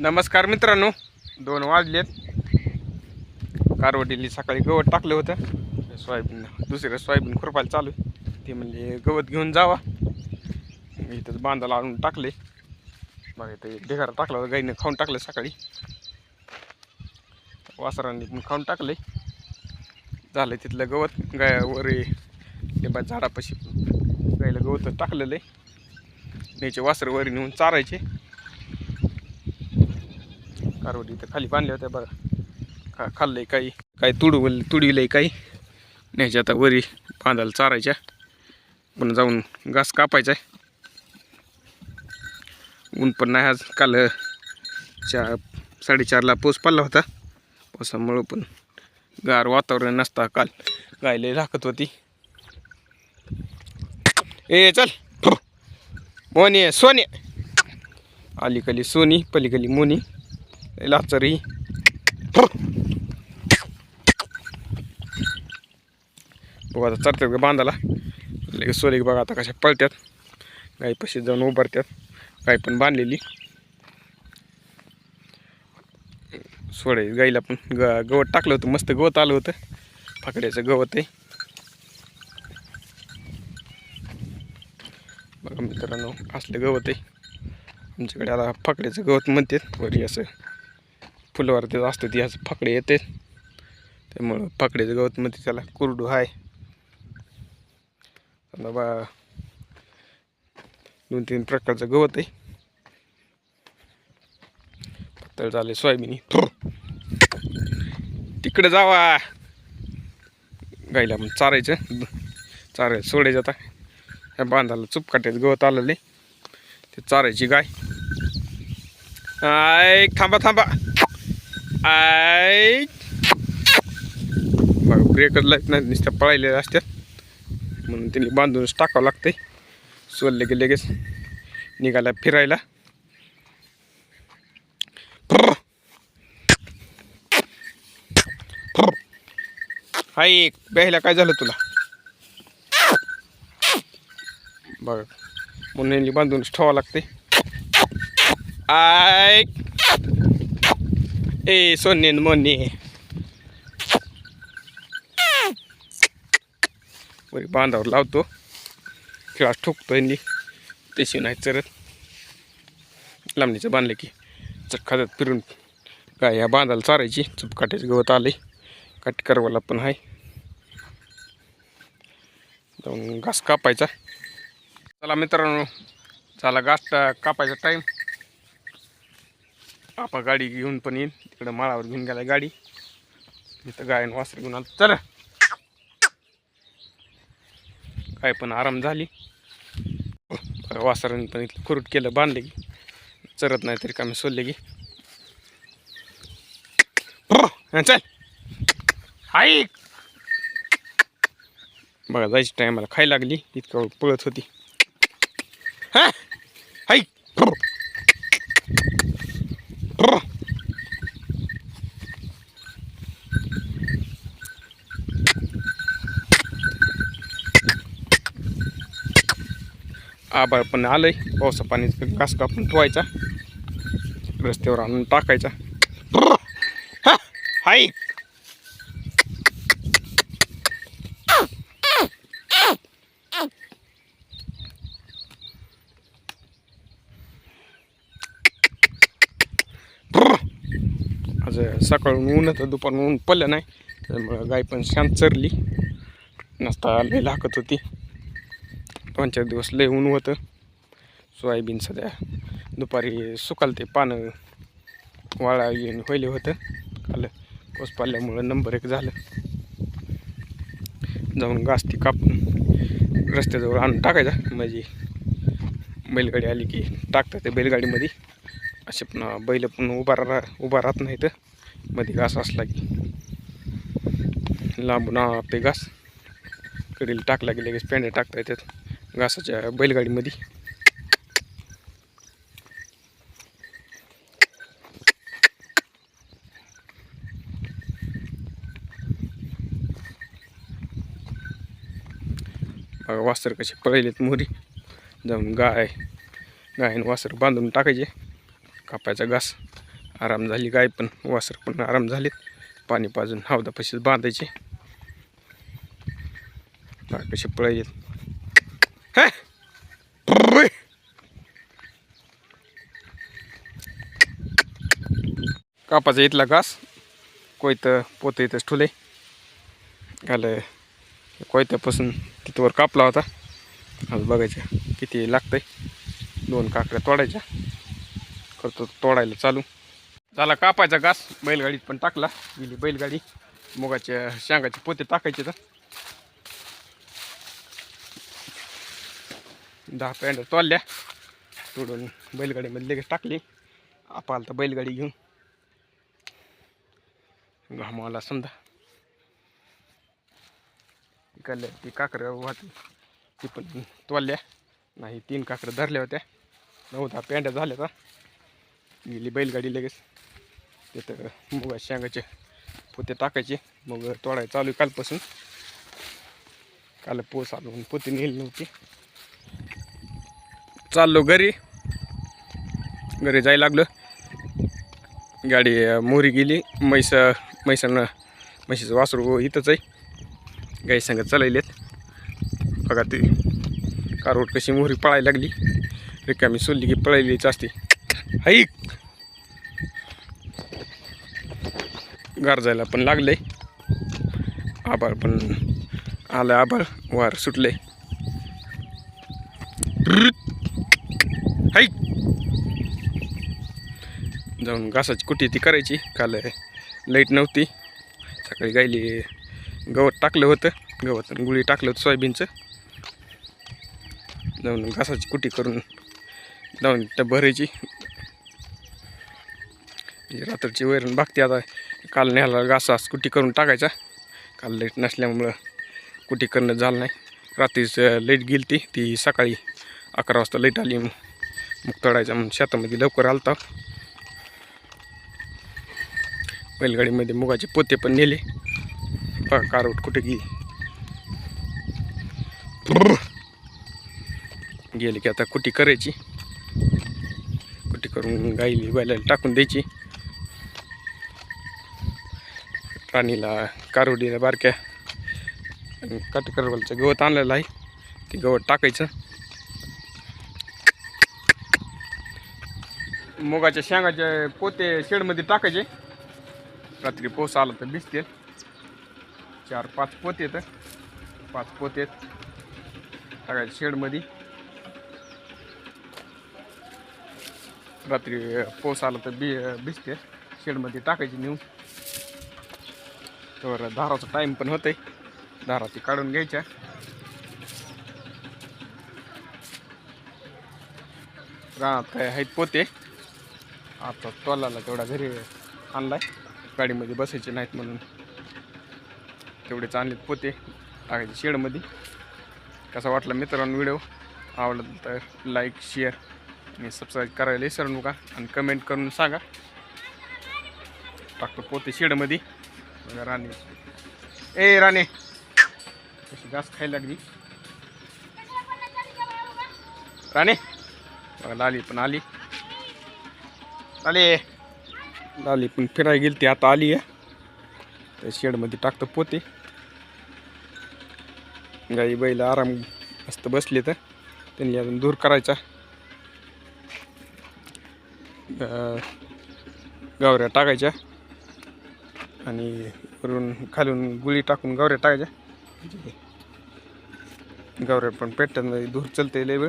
नमस्कार मित्रांनो दोन वाजलेत. कारवडीली सकाळी गवत टाकलं होतं. सोयाबीन दुसरं सोयाबीन खुरपायला चालू आहे. ते म्हणजे गवत घेऊन जावा. मी इथंच बांधाला आणून टाकले. बघा इथं ढेगारा टाकला होता गाईनं खाऊन टाकलं सकाळी. वासरांनी पण खाऊन टाकले. झालं तिथलं गवत गायावर लिंबा झाडापाशी गायला गवत टाकलेलं आहे. न्यायचे वासर वरी नेऊन चारायचे. कारवडी इथं खाली बांधल्या होत्या बघा खा खाल्लंय काही. काही तुडवल तुडविलंय काही. न्यायच्या आता वरी बांधायला चारायच्या. पण जाऊन घास कापायचा आहे. ऊन पण नाही आज. काल चार साडेचारला पाऊस पडला होता. पावसामुळं पण गार वातावरण नसता काल. गायले राखत होती. ए चल. मोनी सोनी. अलीकली सोनी पलीकली मोनी. लाचरी बघा आता चरतात का बांधाला? लगेच सोले बघा आता कशा पळतात गाई पशी जाऊन उभारतात गाई पण बांधलेली. सोडे गाईला पण ग गवत टाकलं होतं. मस्त गवत आलं होतं. फाकड्याचं गवत आहे. बघा मित्रांनो असलं गवत आहे. आमच्याकडे आता फाकड्याचं गवत म्हणतात. वरी असं फुलवार ते असतं ती असं फाकडे येते. त्यामुळं फाकड्याचं गवत मध्ये त्याला कुरडू आहे बा दोन तीन प्रकारचं गवत आहे. पातळ झाले सोयाबीन. तिकडे जावा. गाईला मग चारायचं. चारायचं सोडायचं आता. ह्या बांधाला चुपकाट्याचं गवत आलेले ते चारायची गाय. आय थांबा थांबा. आय बघा ब्रेकच लाईत नाही नुसत्या पळायलेल्या असतात म्हणून त्यांनी बांधूनच टाकावं लागतंय. सोलले की लगेच निघाला फिरायला. हाय प्यायला काय झालं तुला? बघ म्हणून बांधूनच ठेवावं लागते आय ए सोने न मोने वरी बांधावर लावतो खेळा ठोकतो यांनी तशी नाही चरत लांबणीचं बांधलं की चटखाद्यात फिरून काय ह्या बांधाला चारायची चुपकाट्याचं गवत आले काट करवाला पण आहे घास कापायचा चला मित्रांनो झाला घास कापायचा टाईम आपा गाडी घेऊन पण येईल तिकडं माळावर घेऊन गेला गाडी. इथं गायन वासर घेऊन आलं. चला. काय पण आराम झाली. वासरांनी पण इथलं खुरुट केलं बांधले की. चरत नाही तरी कामी सोडले की. चल. हाय बघा जायची टायमाला खाय लागली. इतकं पळत होती. हा हाय आबाळ पण आलं आहे पावसा पाणी घास कापून ठेवायचा रस्त्यावर आणून टाकायचा. हाय. आज सकाळून ऊन होतं दुपारून ऊन पडलं नाही. त्यामुळं गाय पण शांत चरली. नसता लय लागत होती. दोन चार दिवस लय ऊन होतं. सोयाबीन सध्या दुपारी सुकाल ते पानं वाळा येऊन व्हायले होतं. काल पाऊस पडल्यामुळं नंबर एक झालं. जाऊन घास ती कापून रस्त्याजवळ आणून टाकायचा. म्हणजे बैलगाडी आली की टाकतात ते बैलगाडीमध्ये. असे पण बैल पण उभा राह उभा राहत नाही तर मध्ये घास असला की लांबून आपे घास. कडील टाकला की लगेच पेंड्या टाकता येतात. घासाच्या बैलगाडीमध्ये. बघा वासर कसे पळलेत मोहरी जाऊन गाय गायन वासर बांधून टाकायचे. कापायचा घास. आराम झाली गाय पण वासर पण आराम झालेत. पाणी पाजून हौदापाशीच बांधायचे. कसे पळायचे कापाचा इथला घास. कोयतं पोतं इथंच ठुले. काल कोयत्यापासून तिथवर कापला होता. आज बघायचं किती लागतंय. दोन काकड्या तोडायच्या. करतो तोडायला चालू. झाला कापायचा घास. बैलगाडीत पण टाकला. गेली बैलगाडी. मुगाच्या शेंगाचे पोते टाकायचे तर. दहा पॅन्ट तोडल्या. तोडून बैलगाडीमध्ये लगेच टाकली. आपाल तर बैलगाडी घेऊन. घामाला समजा. इकडल्या ती काकरं वाहती ती पण तोडल्या. नाही तीन काकरं धरल्या होत्या. नऊ दहा पेंड्या झाल्या का गेली बैलगाडी लगेच. तिथं मग शेंगाचे पोते टाकायचे. मग तोडायला चालू आहे कालपासून. काल पोस आलो पोती पोते नेली नव्हती. चाललो घरी. घरी जायला लागलं. गाडी मोरी गेली. म्हैस म्हैसानं म्हशीचं वासरू इथंच आहे. गाई संगत चाललेत बघा ती कारवट कशी मोहरी पळायला लागली. रिकामी सोडली की पळायलीच असते ऐक गारजायला पण लागलंय. आभाळ पण आलं आभाळ. वार सुटलंय. ऐक जाऊन घासाची कुटी ती करायची. काल लाइट नव्हती. सकाळी गायली गवत टाकलं होतं. गवत आणि गुळी टाकलं होतं सोयाबीनचं. जाऊन घासाची कुटी करून जाऊन त्या भरायची. म्हणजे रात्रीची वैरण बघते आता. काल न्यायला घासा कुटी करून टाकायचा. काल लाइट नसल्यामुळं कुटी करणं झालं नाही. रात्रीच लाइट गेली ती ती सकाळी अकरा वाजता लाइट आली. मग तोडायचा म्हणून शेतामध्ये लवकर आलता. बैलगाडीमध्ये मुगाचे पोते पण नेले. पहा कारवट कुठे गेली. गेले की आता कुटी करायची? कुटी करून गाईली बैलाला टाकून द्यायची? राणीला कारवडीला बारक्या आणि गवत आणलेलं आहे. ते गवत टाकायचं. मुगाच्या शेंगाचे पोते शेडमध्ये टाकायचे. रात्री पाऊस आला तर भिजतील. चार पाच पोते आहेत. पाच पोते आहेत. टाकायचे शेडमध्ये. रात्री पाऊस आला तर बी भिजते शेडमध्ये टाकायची नेऊन. तर धाराचा टाईम पण होतंय. धारा ती काढून घ्यायच्या. रानात आहेत पोते? आता तोलाला तेवढा घरी आणलाय. गाडीमध्ये बसायचे नाहीत म्हणून. तेवढेच आणलेत पोते. टाकायचे शेडमध्ये. कसा वाटला मित्रांनो व्हिडिओ? आवडला तर लाईक शेअर आणि सबस्क्राईब करायला विसरू नका आणि कमेंट करून सांगा. टाकतो पोते शेडमध्ये. बघा राणे. ए राणे. कशी घास खायला लागली. राणे. बघा लाली पण आली. आली. पण फिरायला गेली ती आता आली आहे. त्या शेडमध्ये टाकतो पोते. गाई बैल आराम मस्त बसले तर. त्यांनी अजून दूर करायचा. गावऱ्या टाकायच्या. आणि वरून खालून गुळी टाकून गावऱ्या टाकायच्या. गावऱ्या पण पेटतात धूर चलते लय वेळ.